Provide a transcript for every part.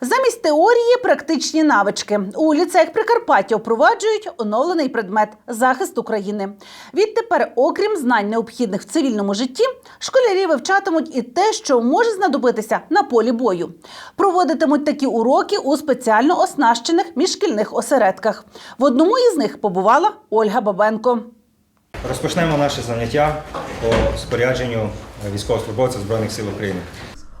Замість теорії практичні навички у ліцеях Прикарпаття впроваджують оновлений предмет захист України. Відтепер, окрім знань необхідних в цивільному житті, школярі вивчатимуть і те, що може знадобитися на полі бою. Проводитимуть такі уроки у спеціально оснащених міжшкільних осередках. В одному із них побувала Ольга Бабенко. Розпочнемо наше заняття по спорядженню військовослужбовців Збройних сил України.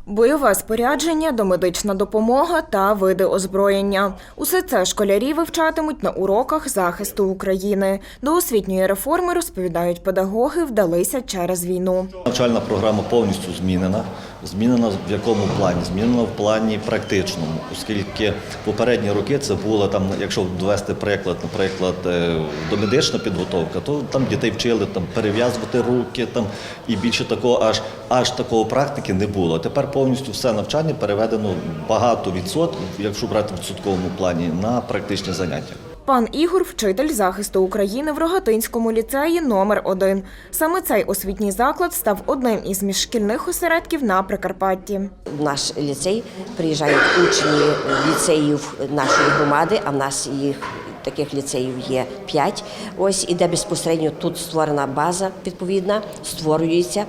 Бойове спорядження, домедична допомога та види озброєння. Усе це школярі вивчатимуть на уроках захисту України. До освітньої реформи, розповідають педагоги, вдалися через війну. Навчальна програма повністю змінена. Змінена в якому плані? Змінена в плані практичному, оскільки попередні роки це було там, якщо довести приклад, наприклад, е, домедична підготовка, то там дітей вчили там перев'язувати руки, там і більше такого, аж аж такого практики не було. Тепер повністю все навчання переведено багато відсотків, якщо брати в відсотковому плані, на практичні заняття. Пан Ігор вчитель захисту України в Рогатинському ліцеї номер 1 Саме цей освітній заклад став одним із міжшкільних осередків на Прикарпатті. В наш ліцей приїжджають учні ліцеїв нашої громади, а в нас їх таких ліцеїв є п'ять. Ось іде безпосередньо тут створена база відповідна, створюється.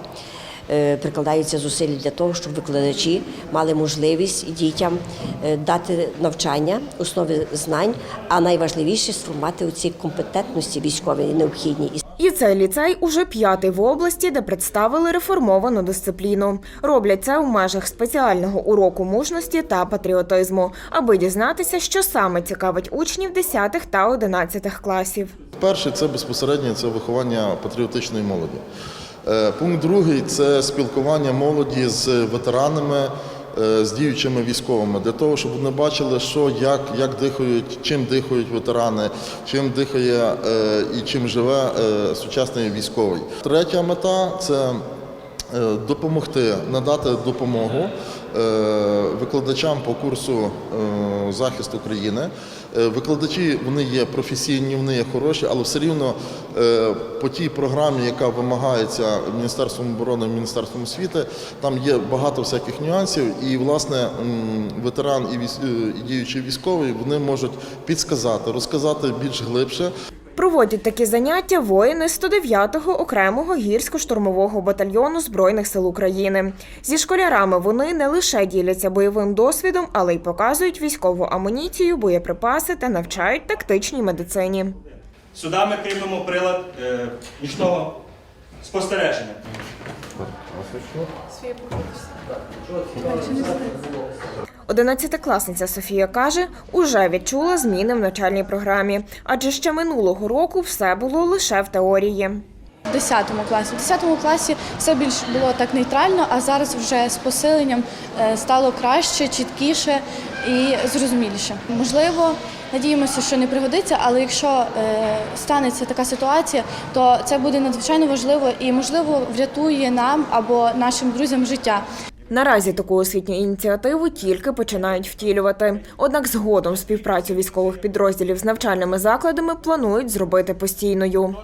Е, Прикладаються зусилля для того, щоб викладачі мали можливість дітям е, дати навчання, основи знань, а найважливіше сформувати оці компетентності військові необхідні. І цей ліцей уже п'ятий в області, де представили реформовану дисципліну. Роблять це у межах спеціального уроку мужності та патріотизму, аби дізнатися, що саме цікавить учнів 10 та 11 класів. Перший це безпосередньо це виховання патріотичної молоді. Е, Пункт другий це спілкування молоді з ветеранами, е, з діючими військовими, для того, щоб вони бачили, що як, як дихають, чим дихають ветерани, чим дихає е, і чим живе сучасний військовий. Третя мета це допомогти, надати допомогу викладачам по курсу е, захист України. Е, Викладачі вони є професійні, вони є хороші, але все рівно е, по тій програмі, яка вимагається Міністерством оборони, Міністерством освіти, там є багато всяких нюансів. І власне ветеран і військ- е, і діючий військовий вони можуть підсказати, розказати більш глибше. Проводять такі заняття воїни 109-го окремого гірсько-штурмового батальйону Збройних сил України. Зі школярами вони не лише діляться бойовим досвідом, але й показують військову амуніцію, боєприпаси та навчають тактичній медицині. Сюди ми кріпимо прилад е, нічного спостереження. Одинадцятикласниця Софія каже, уже відчула зміни в навчальній програмі, адже ще минулого року все було лише в теорії. В 10 класі. В 10 класі все більш було так нейтрально, а зараз вже з посиленням е, стало краще, чіткіше і зрозуміліше. Можливо, надіємося, що не пригодиться, але якщо е, станеться така ситуація, то це буде надзвичайно важливо і, можливо, врятує нам або нашим друзям життя. Наразі таку освітню ініціативу тільки починають втілювати. Однак згодом співпрацю військових підрозділів з навчальними закладами планують зробити постійною.